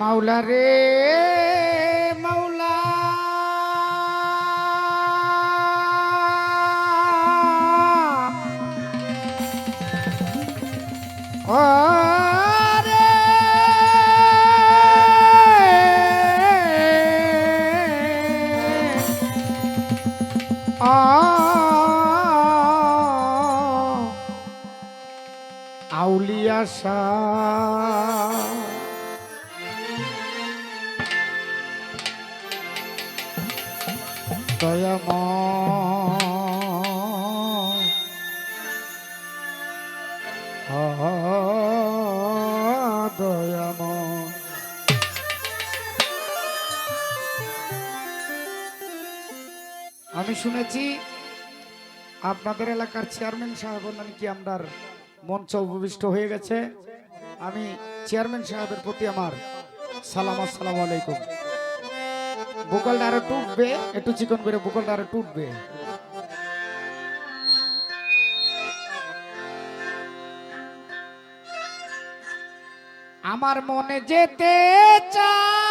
মাওলা রে মাওলা। ও রে আউলিয়া শাহ। দয়াময়। আ, আমি শুনেছি আপনাদের এলাকার চেয়ারম্যান সাহেব নাকি আমরার মঞ্চ উপবিষ্ট হয়ে গেছে? আমি চেয়ারম্যান সাহেবের প্রতি আমার সালাম আসসালাম আলাইকুম। বুকলটা আরও টুটবে একটু চিকন করে বুকলটা আরও টুটবে। আমার মনে যেতে চায়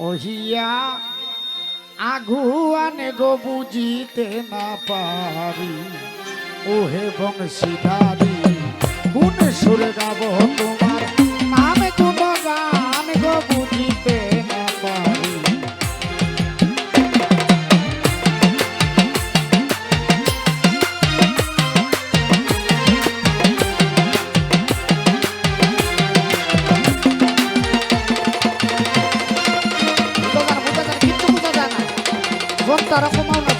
ওহিয়া আগুয়ানে গো বুঝিতে না পারি। ওহে বংশীধারী কোন সুরে গাব তোমার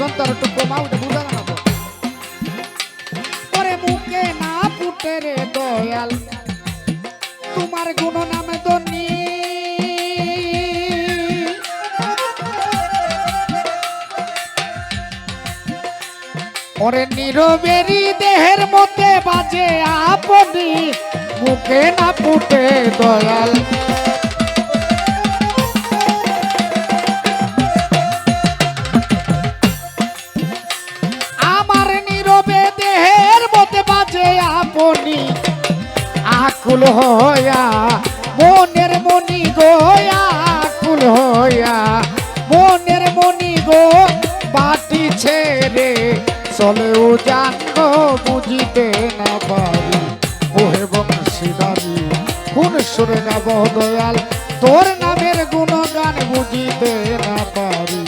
কমাও না যন্ত্র একটু কমাও এটা বুঝা যায় না। ওরে মুখে না ফুটে রে দয়াল, তোমার গুণ নামে দনি ওরে নীরবেরি দেহের মধ্যে বাজে আপনি, মুখে না ফুটে দয়াল চলেও জানব বুঝিতে না পারি। ওহে বংশীদারি কোন সুরে গাব দয়াল? তোর নামের গুণগান বুঝিতে না পারি।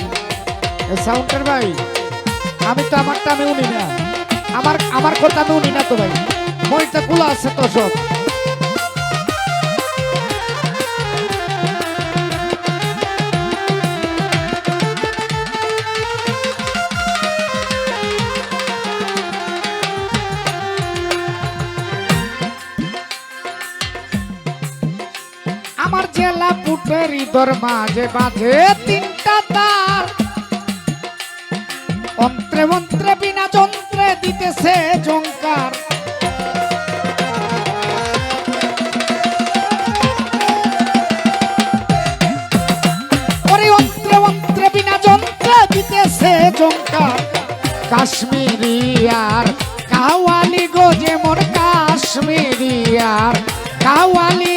সাউন্ডের ভাই, আমি তো আমারটা আমি উনি না। আমার আমার কথা আমি উনি না তো ভাই। মইটা খোলা আছে তো সব। ইদর মাঝে বাজে তিনটা তার। অন্ত্রে মন্ত্রে বিনা যন্ত্রে দিতেছে জঙ্কার অন্ত্রে দিতেছে জঙ্কার কাশ্মীরি আর কাওয়ালি গো যেমন কাশ্মীরি আর কাওয়ালি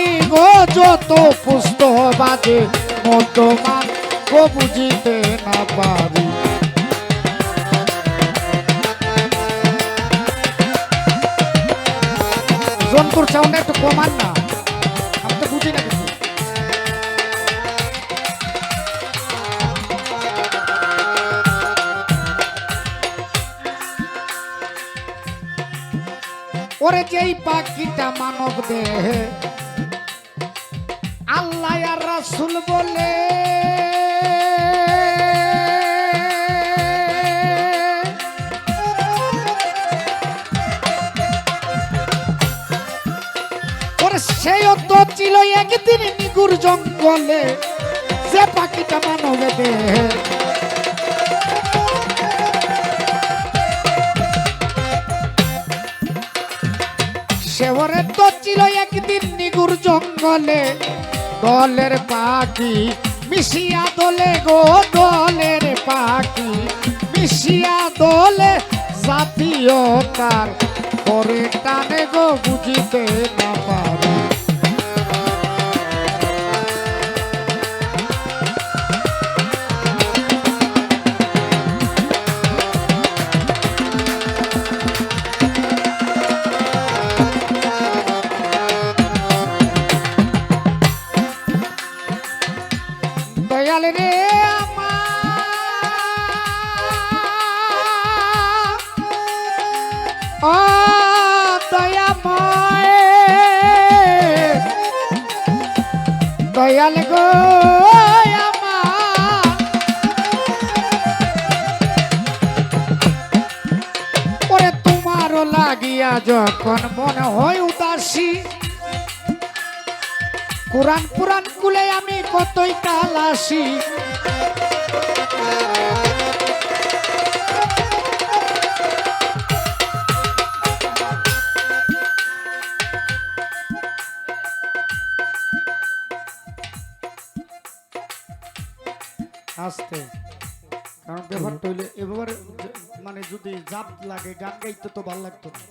যত পুস্ত বাজে মতমান গো বুঝিতে না পারি। জন্তুর সাউন্ড একটু কমান না ওরে যেই পাখিটা মানব দেহে আল্লাহ আর রাসুল বলে। সেও তো ছিল একদিন নিগুর জঙ্গলে সে পাখিটা মানবে দেহে সেওরে তো ছিল একদিন নিগুর জঙ্গলে দলের পাখি, মিশিয়া দোলে গো, দলের পাখি। মিশিয়া দোলে জাতীয় তার, পরে টানে গো বুঝিতে না ও দয়াময় দয়াল গো ওরে তোমারও লাগিয়া যখন মনে হয় উদাসী কোরআন পুরাণ কুলে আমি কতই কাল আসি আস্তে। কারণ ব্যাপারটা হইলে, এবার মানে যদি জাপ লাগে, গান গাইতে তো ভালো লাগতো না।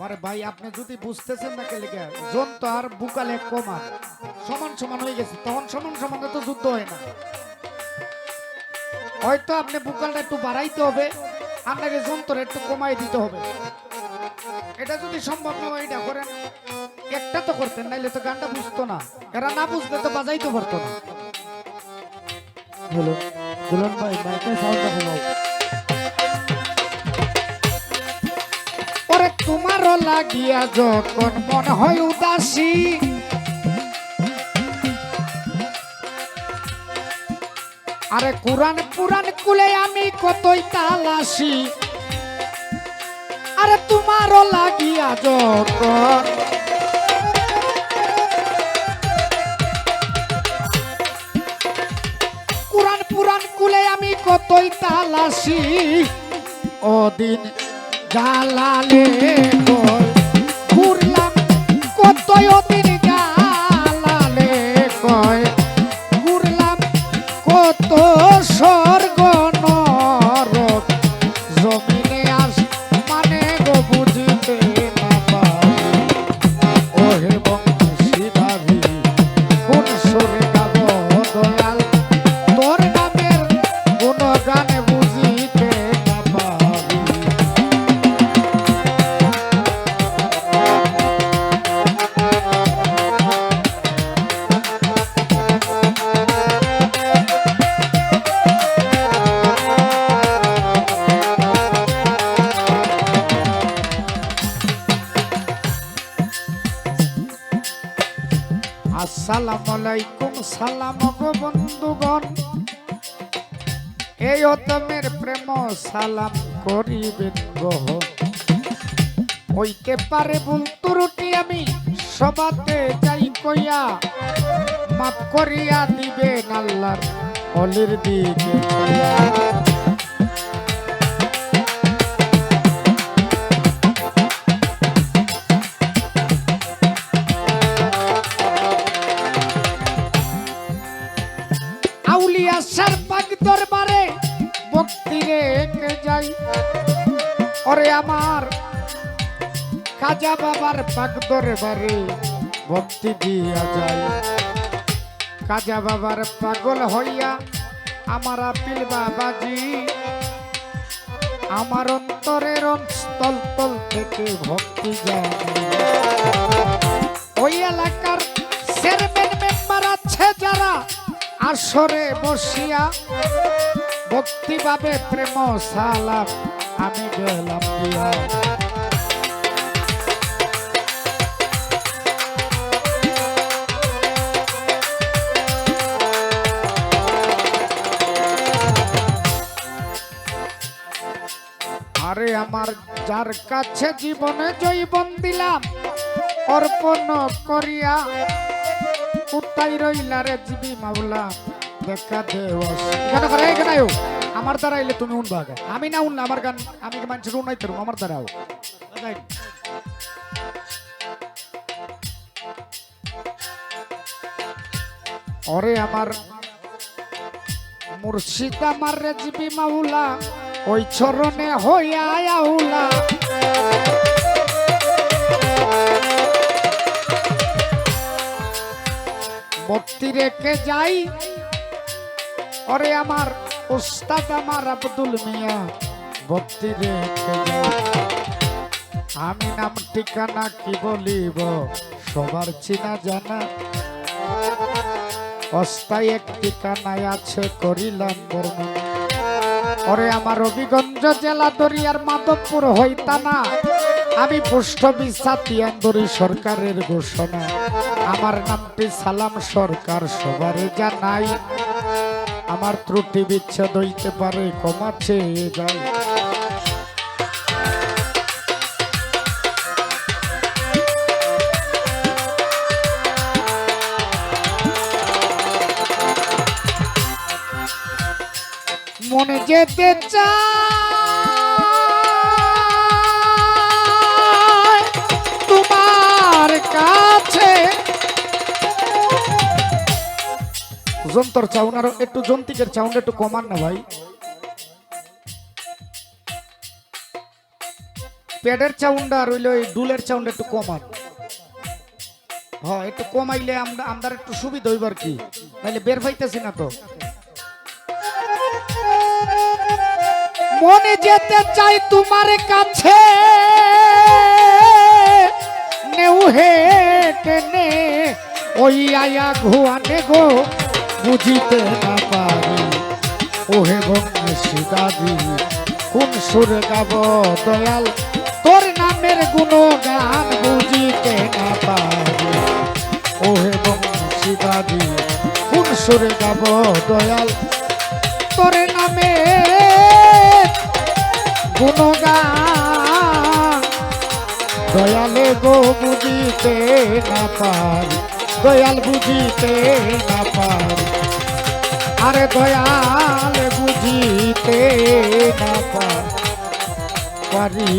মানে ভাই, আপনি যদি বুঝতেছেন না কেলে জন তো আর বুকালে কমান সমান সমান হয়ে গেছে, তখন সমান সমান তো যুদ্ধ হয় না। হয়তো আপনি বুকালটা একটু বাড়াইতে হবে, আপনাকে যন্ত্র একটু কমাই দিতে হবে। এটা যদি সম্ভব না হয়, এটা করেন। একটা তো করতেন, নাইলে তো গানটা বুঝতো না। এরা না বুঝলে তো বাজাইতে পারতো না। হ্যালো দুলন ভাই, মাইকের সাউন্ডটা কমাও ওরে তোমারও লাগিয়া যখন মনে হয় উদাসী, আরে কোরআন পুরাণ কুলে আমি কতই তালাসি। আরে তোমারও লাগিয়া যখন তালাসি ওদিন জালালে কই ঘুরলাম কতই ওদিন আলাইকুম সালাম গো বন্ধুগণ। এই অতমের প্রেম সালাম করিবেন গহ হইতে পারে ভুল ত্রুটি আমি সবাতে যাই কইয়া, মাফ করিয়া দিবেন আল্লাহর অলির দিকে। ভক্তি রেখে যাই। ওরে আমার কাজা বাবার পাক দরবারে ভক্তি দিয়া যায় কাজা বাবার পাগল হইয়া আমার আপিল বাবাজি, আমার অন্তরের স্থল তল থেকে ভক্তি যায়। ওই এলাকার চেয়ারম্যান মেম্বার আছে যারা আসরে বসিয়া ভক্তিভাবে প্রেম সালাম আমি গেলাম দিয়া আরে আমার যার কাছে জীবনে জৈবন দিলাম, অর্পণ করিয়া উত্তাই রইলা রে জিবি মাওলা। দেখা দেও কেন করে? এখানে আয়ো? আমার দ্বারা এলে তুমি উনবা আগে। আমি না উনলে আমার গান, আমি মানুষের উনাইতে পারব আমার দ্বারাও ওরে আমার মুর্শিদ আমার রে জিবি মাওলা, ওই চরণে হইয়া আউলা। ভক্তি রেখে যাই ওরে আমার উস্তাদ আমার আব্দুল মিয়া যাই আমি নাম ঠিকানা কি বলিব, সবার চিনা জানা। অস্থায়ী এক ঠিকানায় আছে করিলাম বর্ণনা। ওরে আমার অভিগঞ্জ জেলা দরিয়ার মাধবপুর হইতানা আমি পুষ্ট বিশ্বাতিয়ান্দরী সরকারের ঘোষণা। আমার নামটি সালাম সরকার সবারে জানাই। আমার ত্রুটি বিচ্ছেদ হইতে পারে ক্ষমা যায় মনে যেতে চায় তোমার কাছে যন্তর চাউন, আর একটু জন্তিকের চাউন, একটু কমান না ভাই। প্যাডের চাউন্ডা আর হইল এই ডুলের চাউন্ড একটু কমান। হ্যাঁ একটু কমাইলে আমরা একটু সুবিধা হইবার কি। নাইলে বের পাইতেছি না তো। মনে যেতে চাই তোমার কাছে। নেউ টেনে, ওই আয়া ঘুয়ানে গো। বুঝিতে না পারি। ওহে বংশী দাদি কোন সুরে গাব দয়াল? তোর নামের গুণগান বুঝিতে না পারি। ওহে বংশী দাদি কোন সুরে গাব দয়াল? তোর নামে গুণগান দয়ালে গো বুঝিতে না পারি। দয়াল বুঝিতে না পারি। আরে দয়াল বুঝিতে না পারি।